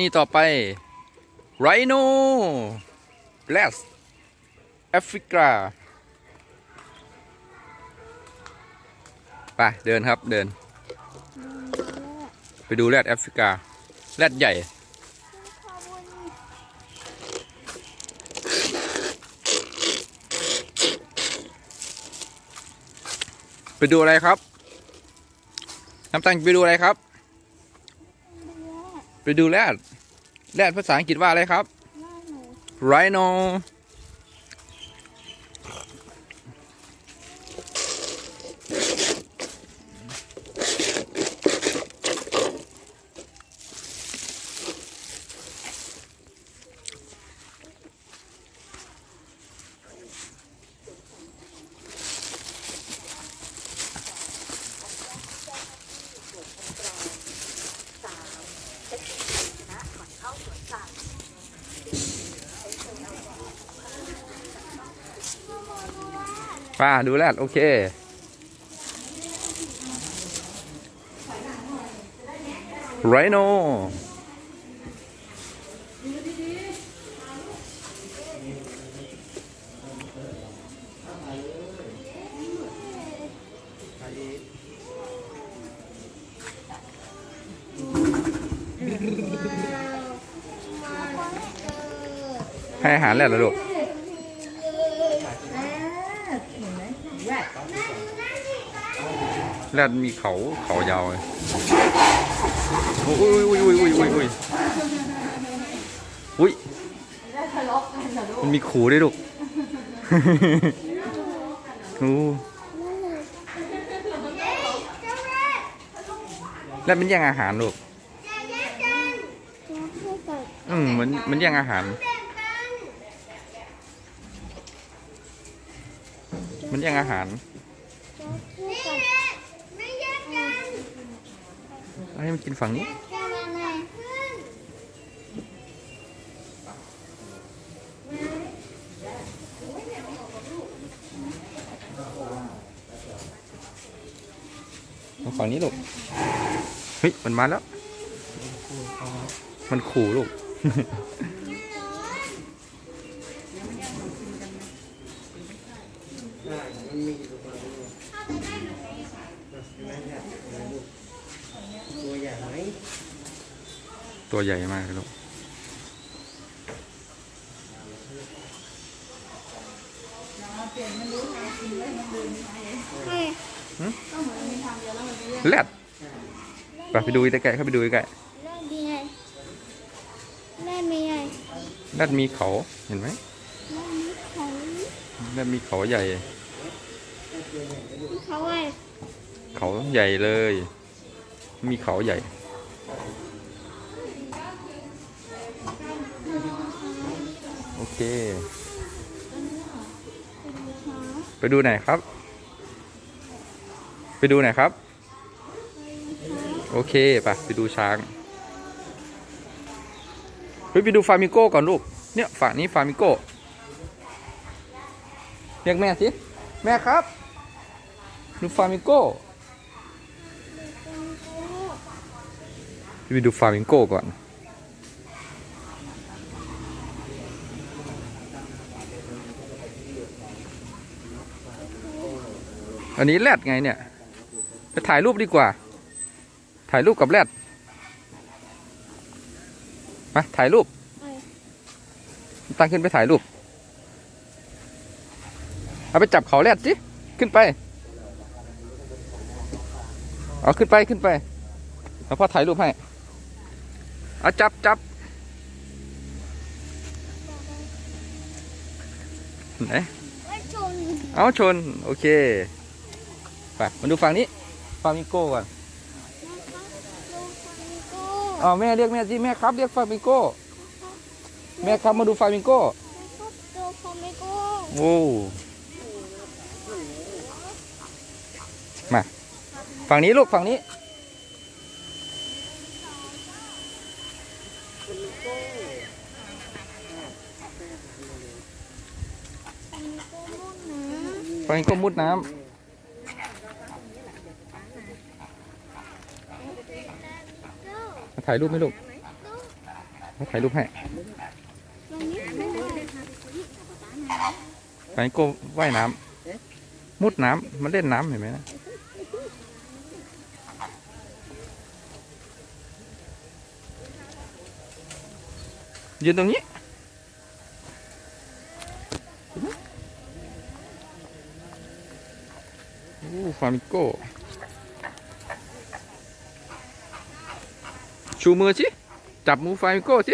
นี่ต่อไปไรโนแบลสแอฟริกาไปเดินครับเดิน ไปดูแรดแอฟริกาแรดใหญ่ ไปดูอะไรครับ น้ำตังไปดูอะไรครับ ไปดูแรดแรดภาษาอังกฤษว่าอะไรครับ rhino ป้าดูแรดโอเค rhino ให้อาหารแรดเหรอลูก แรดมีเขาเขายาวเลยอุ้ยอุ้ยอุ้ยอุ้ยอุ้ยอุ้ยอุ้ยมันมีขู่ด้วยลูกโอ้แรดมันแย่งอาหารลูกอืมเหมือนเหมันแย่งอาหาร มันแย่งอาหารเอา ให้มันกินฝั่งนี้มาฝั่งนี้ลูก เฮ้ย มันมาแล้ว มันขู่ลูกตั วใหญ่ไหมตัวใหญ่มากเลยลูกแรดไปไปดูใกล้ๆเข้าไปดูใกล้แม่มีไงแม่มีไงๆแรดมีเขาเห็นไหมแม่มีเขาแรดมีเขาใหญ่ เขาไงเขาใหญ่เลย มีเขาใหญ่ โอเค ไปดูไหนครับ ไปดูไหนครับ โอเคไปไปดูช้างเฮ้ยไปดูฟามิโก้ก่อนลูก เนี่ยฝั่งนี้ฟามิโก้ เรียกแม่สิ แม่ครับ ดูฟามิโก้ ไปดูฟามิงโก้ก่อน อันนี้แรดไงเนี่ย ไปถ่ายรูปดีกว่า ถ่ายรูปกับแรดมาถ่ายรูป ตั้งขึ้นไปถ่ายรูป เอาไปจับเขาแรดสิ ขึ้นไป เอาขึ้นไปขึ้นไปแล้วพ่อถ่ายรูปให้ เอาจับจับไหนไว้ชนเอาชน โอเค ไป มาดูฝั่งนี้ฟามิโก้ก่อนนะครับดูฟังโก้อ๋อแม่เรียกแม่สิแม่ครับเรียกฟามิโก้ แม่ครับมาดูฟามิโก้นะครับดูฟามิโก้โอ้มา ฝั่งนี้ลูกฝั่งนี้ ฟามิโก้มุ่นนะฝั่งนี้ก็มุดน้ำมาถ่ายรูปไหมลูกดเขาถ่ายรูปให้ตรงนี้ไม่ไปโก้ว่ายน้ำมุดน้ำมันเล่นน้ำเห็นไหมนะยืนตรงนี้ อ้ฟามิโก้ ชูมือสิ จับมูฟามิโก้สิ